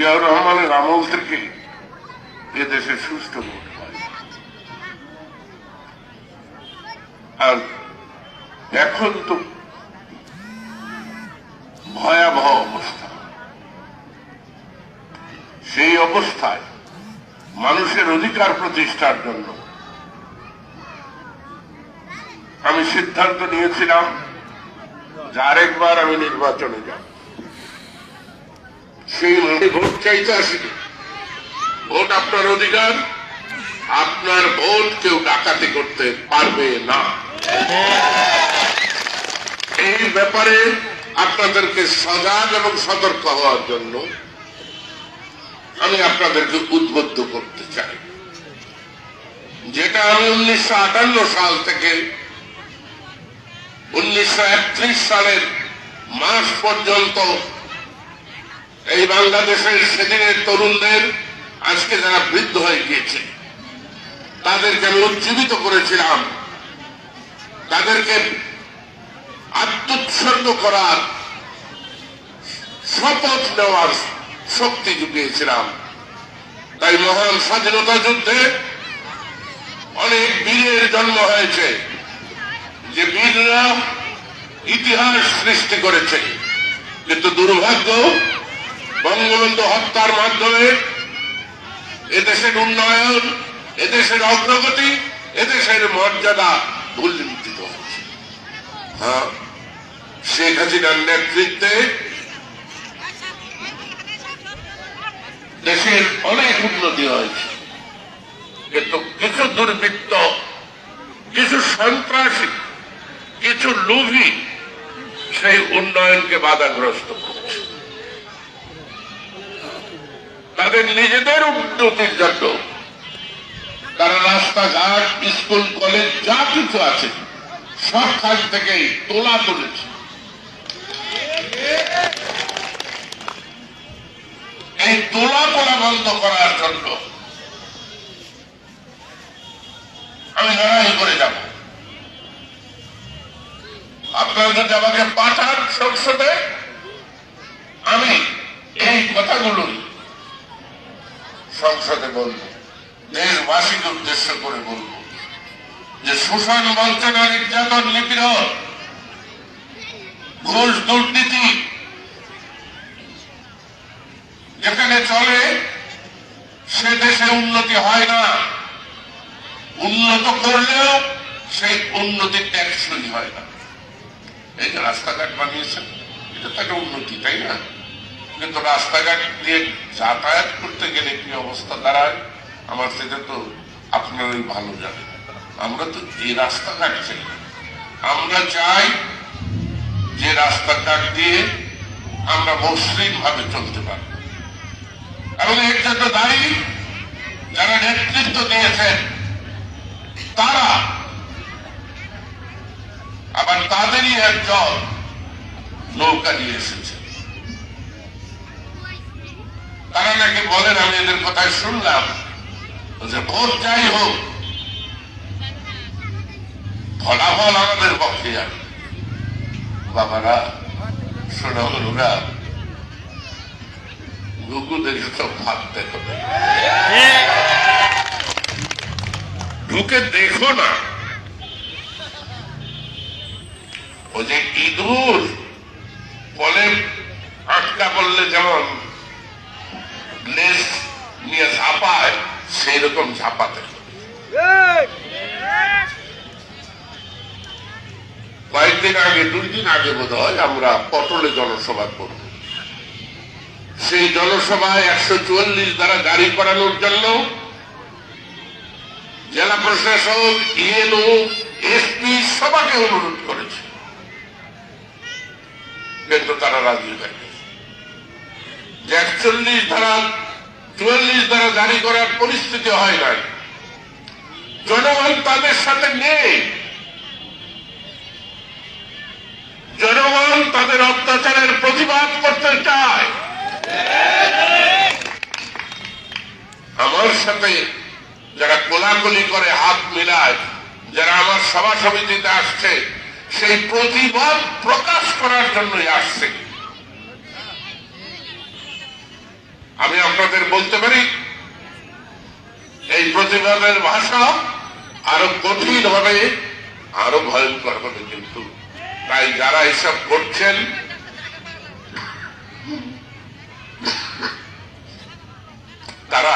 জিয়াউর রহমানের আমল থেকে এদেশে সুস্থ ভোট আর এখন তো ভয়াবহ অবস্থা। সেই অবস্থায় মানুষের অধিকার প্রতিষ্ঠার জন্য আমি সিদ্ধান্ত নিয়েছিলাম যে আরেকবার আমি নির্বাচনে যাব। সেই মনে ভোট চাইতে আসিনি। ভোট আপনার অধিকার, আপনার ভোট কেউ ডাকাতি করতে পারবে না। এই ব্যাপারে আপনাদেরকে সজাগ এবং সতর্ক হওয়ার জন্য আমি আপনাদেরকে উদ্বুদ্ধ করতে চাই। যেটা আমি উনিশশো আটান্ন সাল থেকে উনিশশো একত্রিশ সালের মাস পর্যন্ত এই বাংলাদেশের সেদিনের তরুণদের আজকে যারা বৃদ্ধ হয়ে গিয়েছে, তাদেরকে আমি উজ্জীবিত করেছিলাম। তাদেরকে আত্মোৎসর্গ করার শপথ নেওয়ার শক্তি জুগিয়েছিলাম। তাই মহান স্বাধীনতা যুদ্ধে অনেক বীরের জন্ম হয়েছে, যে বীররা ইতিহাস সৃষ্টি করেছে। কিন্তু দুর্ভাগ্য বঙ্গবন্ধু হত্যার মাধ্যমে এদেশের উন্নয়ন, এদেশের অগ্রগতি, এদেশের মর্যাদা ভুলমিত হয়েছে হ্যাঁ শেখ হাসিনার নেতৃত্বে দেশের অনেক উন্নতি হয়েছে। কিন্তু কিছু দুর্বৃত্ত, কিছু সন্ত্রাসী, কিছু লোভী সেই উন্নয়নকে বাধাগ্রস্ত করছে তাদের নিজেদের উন্নতির জন্য। তারা রাস্তাঘাট, স্কুল, কলেজ, যা কিছু আছে, সবখান থেকে তোলা তুলেছে। এই তোলা তোলা বন্ধ করার জন্য আমি লড়াই করে যাব। আপনারা যদি আমাকে পাঠান সংসদে, আমি এই কথাগুলোই সংসদে বলব, দেশবাসীকে উদ্দেশ্য করে বলব যে শোষণ বঞ্চনা নির্যাতন নিপীড়ন, ঘুষ দুর্নীতি, যেখানে চলে, সে দেশে উন্নতি হয় না। উন্নত করলেও সেই উন্নতি ট্যাক্সই হয় না। এই যে রাস্তাঘাট বানিয়েছেন, এটা তো একটা উন্নতি, তাই না? কিন্তু রাস্তাঘাট দিয়ে যাতায়াত করতে গেলে কি অবস্থা দাঁড়ায়? আমার সেটা তো আপনারই ভালো জানেন। আমরা তো এই রাস্তাঘাট চাই, আমরা চাই যে রাস্তাঘাট দিয়ে আমরা মসৃণ ভাবে চলতে পারি। এবং এর জন্য দায়ী যারা নেতৃত্ব দিয়েছেন, তারা আবার তাদেরই একজন নৌকা নিয়ে এসেছে। তারা নাকি বলেন, আমি এদের কথায় শুনলাম। যে ভোট যাই হোক, ফলাফল আমাদের পক্ষে যাবে। বাবারা সোনামনুরা ঘুঘু দেখে তো ভাবতে হবে ঢুকে দেখো না। ও যে ইঁদুর সেই রকম ঝাঁপাতে। কয়েকদিন আগে, দুই দিন আগে বোধ হয় আমরা পটলে জনসভা করব। সেই জনসভায় একশো চুয়াল্লিশ দ্বারা গাড়ি করানোর জন্য জেলা প্রশাসক, ইএনও, এসপি সবাকে অনুরোধ করেছে। কিন্তু তারা রাজি হয়নি। একচল্লিশ ধারা চুয়াল্লিশ ধারা জারি করার পরিস্থিতি হয় নাই। জনগণ তাদের সাথে নেই। জনগণ তাদের অত্যাচারের প্রতিবাদ করতে চায়। আমার সাথে যারা কোলাকুলি করে হাত মিলায়, যারা আমার সভা সমিতিতে আসছে, সেই প্রতিবাদ প্রকাশ করার জন্যই আসছে। আমি আপনাদের বলতে পারি, এই প্রতিবাদের ভাষা আরও কঠিন হবে আরও ভয়ঙ্কর হবে কিন্তু। তাই যারা এসব করছেন, তারা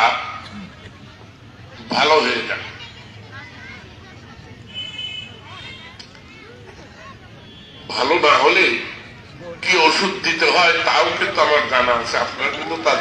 ভালো হয়ে যাবে ভালো না হলে কি ওষুধ দিতে হয়, তাও কিন্তু আমার জানা আছে। আপনার কিন্তু তা